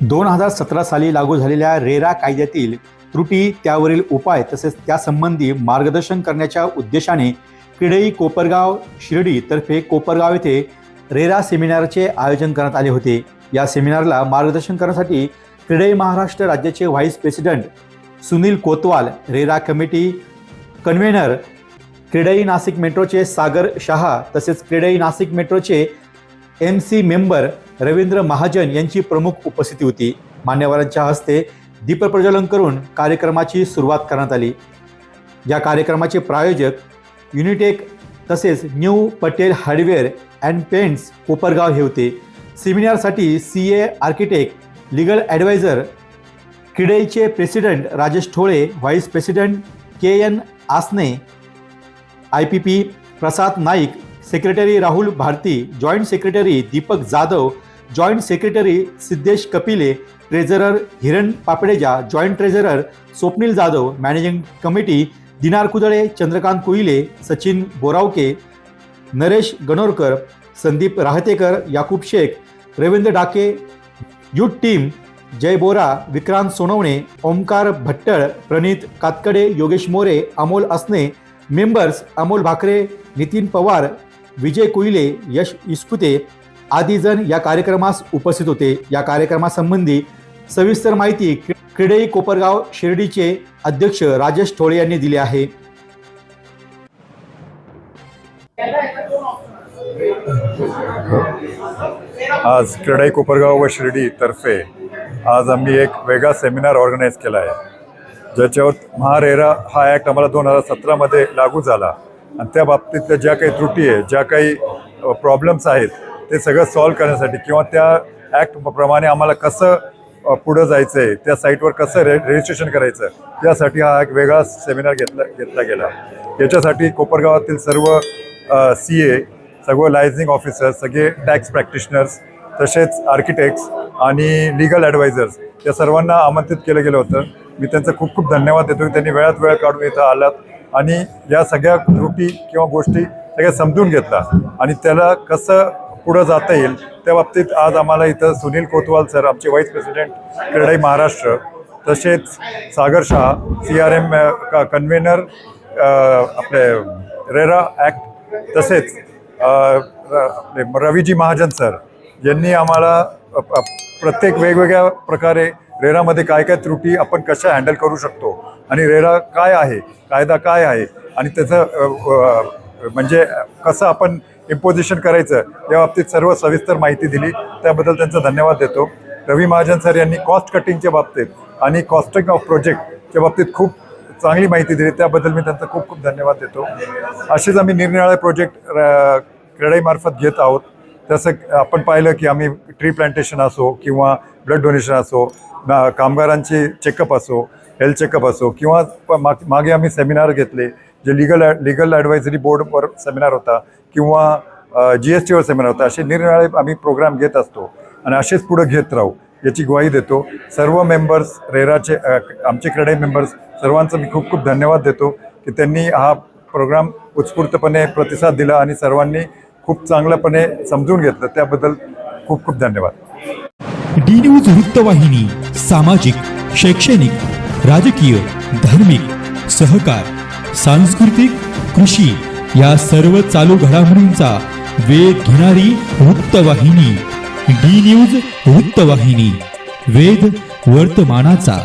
दोन हजार सतरा साली लागू झालेल्या रेरा कायद्यातील त्रुटी त्यावरील उपाय तसेच त्यासंबंधी मार्गदर्शन करण्याच्या उद्देशाने क्रिडई कोपरगाव शिर्डी तर्फे कोपरगाव येथे रेरा सेमिनारचे आयोजन करण्यात आले होते. या सेमिनारला मार्गदर्शन करण्यासाठी क्रिडई महाराष्ट्र राज्याचे vice president Sunil Kotwal RERA committee convener CREDAI Nashik मेट्रोचे सागर शहा तसेच क्रिडई नाशिक मेट्रोचे M C member Ravindra Mahajan यांची प्रमुख उपस्थिती होती. मान्यवरांच्या हस्ते दीपप्रज्वलन करून कार्यक्रमाची सुरुवात करण्यात आली. या कार्यक्रमाचे प्रायोजक युनिटेक तसेच new Patel hardware and paints Kopargaon हे होते. सेमिनारसाठी C A architect legal adviser क्रिडेईचे president Rajesh Thole vice president K N Asane I P P Prasad Naik secretary Rahul Bharati joint secretary Deepak Jadhav joint secretary Siddhesh Kapile treasurer Hiran Papdeja joint treasurer Swapnil Jadhav managing committee Dinar Kudale Chandrakant Kuhile Sachin Borawake Naresh Ganorkar Sandeep Rahatekar Yakub Shaikh Ravindra Dake youth team Jay Bora Vikrant Sonawane Omkar Bhattal Pranit Katkade Yogesh More Amol Asane members Amol Bhakare Nitin Pawar Vijay Kuile Yash Ispute आदी जण या कार्यक्रमास उपस्थित होते. या कार्यक्रमासंबंधी सविस्तर माहिती क्रि- क्रिडई कोपरगाव शिर्डीचे अध्यक्ष राजेश ठोळे यांनी दिली आहे. आज क्रिडाई कोपरगाव व शिर्डी तर्फे आज आम्ही एक वेगळा सेमिनार ऑर्गनाईज केला आहे. ज्याच्यावर महारेरा हा ॲक्ट आम्हाला दोन हजार सतरामध्ये लागू झाला. आणि त्या बाबतीतल्या ज्या काही त्रुटी आहे ज्या काही प्रॉब्लेम्स आहेत ते सगळं सॉल्व करण्यासाठी किंवा त्या ॲक्ट प्रमाणे आम्हाला कसं पुढं जायचं आहे त्या साईटवर कसं रे रजिस्ट्रेशन करायचं त्यासाठी हा एक वेगळा सेमिनार घेतला घेतला गेला. याच्यासाठी कोपरगावातील सर्व सी ए सर्व लायझिंग ऑफिसर्स सगळे टॅक्स प्रॅक्टिशनर्स तसेच आर्किटेक्ट्स आणि लिगल ॲडवायझर्स या सर्वांना आमंत्रित केलं गेलं होतं. मी त्यांचं खूप खूप धन्यवाद देतो की त्यांनी वेळात वेळ काढून इथं आलात. आणि या सगळ्या त्रुटी किंवा गोष्टी सगळ्या समजून घेतला. आणि त्याला कसं पुढं जाता येईल त्या बाबतीत आज आम्हाला इथं सुनील कोतवाल सर आमचे व्हाईस प्रेसिडेंट क्रीडाई महाराष्ट्र तसेच Sagar Shah C R M convener आपले रेरा ॲक्ट तसेच रविजी रवीजी महाजन सर यांनी आम्हाला प्रत्येक वेगवेगळ्या प्रकारे रेरामध्ये काय काय त्रुटी आपण कशा हँडल करू शकतो? आणि रेरा काय आहे? कायदा काय आहे? आणि त्याचं म्हणजे कसं आपण इम्पोजिशन करायचं? या बाबतीत सर्व सविस्तर माहिती दिली. त्याबद्दल त्यांचा धन्यवाद देतो. रवी महाजन सर यांनी कॉस्ट कटिंगच्या बाबतीत आणि कॉस्टिंग ऑफ प्रोजेक्टच्या बाबतीत खूप चांगली माहिती दिली. त्याबद्दल मी त्यांचा खूप खूप धन्यवाद देतो. असेच आम्ही निरनिराळे प्रोजेक्ट क्रेडाईमार्फत घेत आहोत. तसं आपण पाहिलं की आम्ही ट्री प्लांटेशन असो किंवा ब्लड डोनेशन असो ना चेकअप असो हेल्थ चेकअप असो किंवा प- माग- मागे आम्ही सेमिनार घेतले जे लिगल लिगल ॲडवायझरी बोर्डवर सेमिनार होता किंवा जी एस टीवर सेमिनार होता असे निरनिराळे आम्ही प्रोग्राम घेत असतो. आणि असेच पुढं घेत राहू याची ग्वाही देतो. सर्व मेंबर्स रेराचे आमचे क्रीडा मेंबर्स सर्वांचं मी खूप खूप धन्यवाद देतो की त्यांनी हा प्रोग्राम उत्स्फूर्तपणे प्रतिसाद दिला आणि सर्वांनी खूप चांगल्यापणे समजून घेतलं. त्याबद्दल खूप खूप धन्यवाद. डी न्यूज वृत्तवाहिनी सामाजिक शैक्षणिक राजकीय धार्मिक सहकार सांस्कृतिक कृषी या सर्व चालू घडामोडींचा वेध घेणारी वृत्तवाहिनी. डी न्यूज वृत्तवाहिनी वेध वर्तमानाचा.